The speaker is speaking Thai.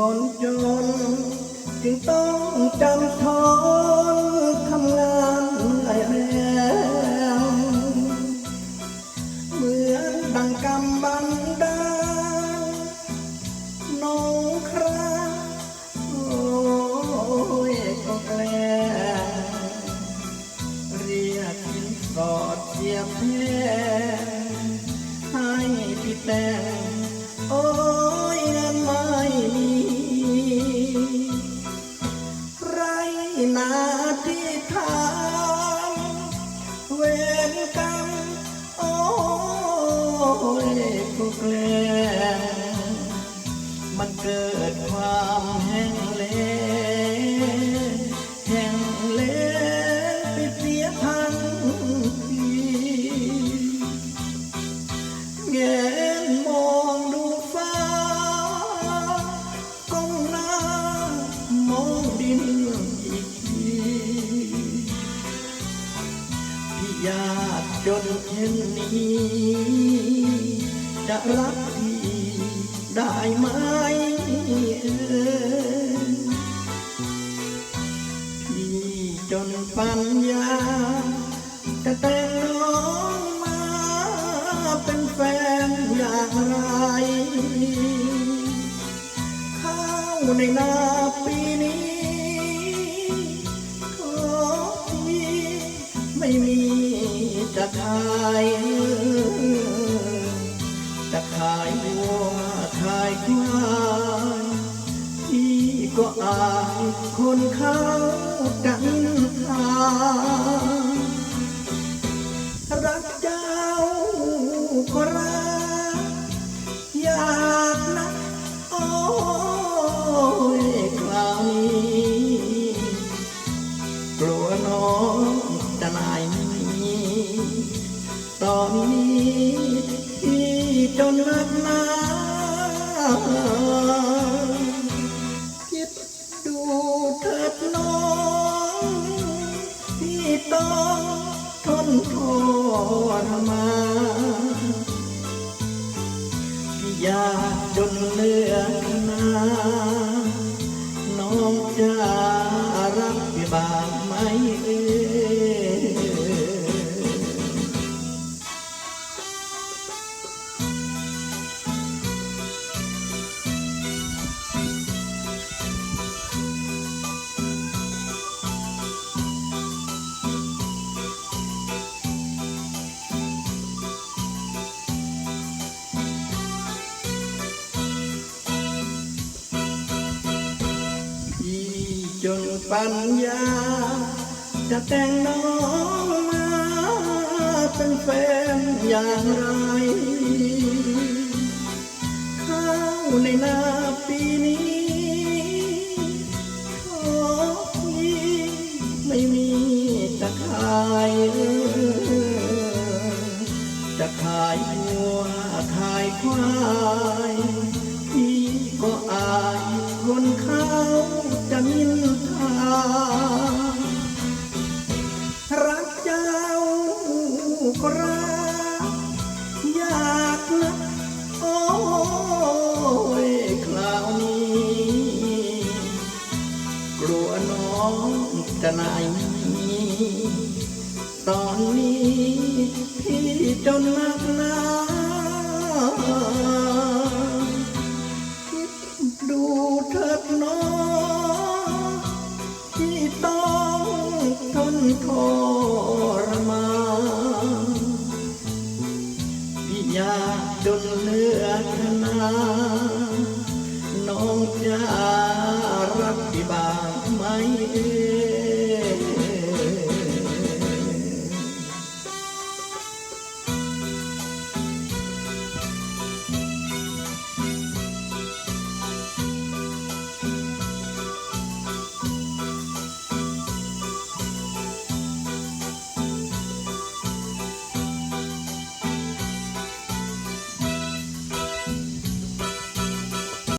เป็นจนจึงต้องจำทนทำงานเหนื่อยแรงเหมือนดังกำบันดาน้องคราโอ้ยก็แกลเรียกสินสอดเสียบแทนให้พี่แต่ เกิดความแห้งเลแห้งเลไปเสียทันทีแงนมองดูฟ้าก้มหน้ามองดินอีกทีพี่ยากจนเช่นนี้จะรักพี่ ได้ไหมเอ่ยพี่จนปัญญาจะแต่งน้องมาเป็นแฟนอย่างไร ข้าวในนาปีนี้ขอพี่ไม่มีจะขายจะขาย คนเขาดันทา ทรมานที่ยากจนเลือนาน้องจะรับพี่บางไหมเอ่ย จนปัญญา จะแต่งน้องมาเป็นแฟนอย่างไร ข้าวในนาปีนี้ขอพี่ไม่มีตะไคร้ รักอยากนะโอ้ยคราวนี้ กลัวน้องจะนายตอนนี้พี่จนนักนา うん。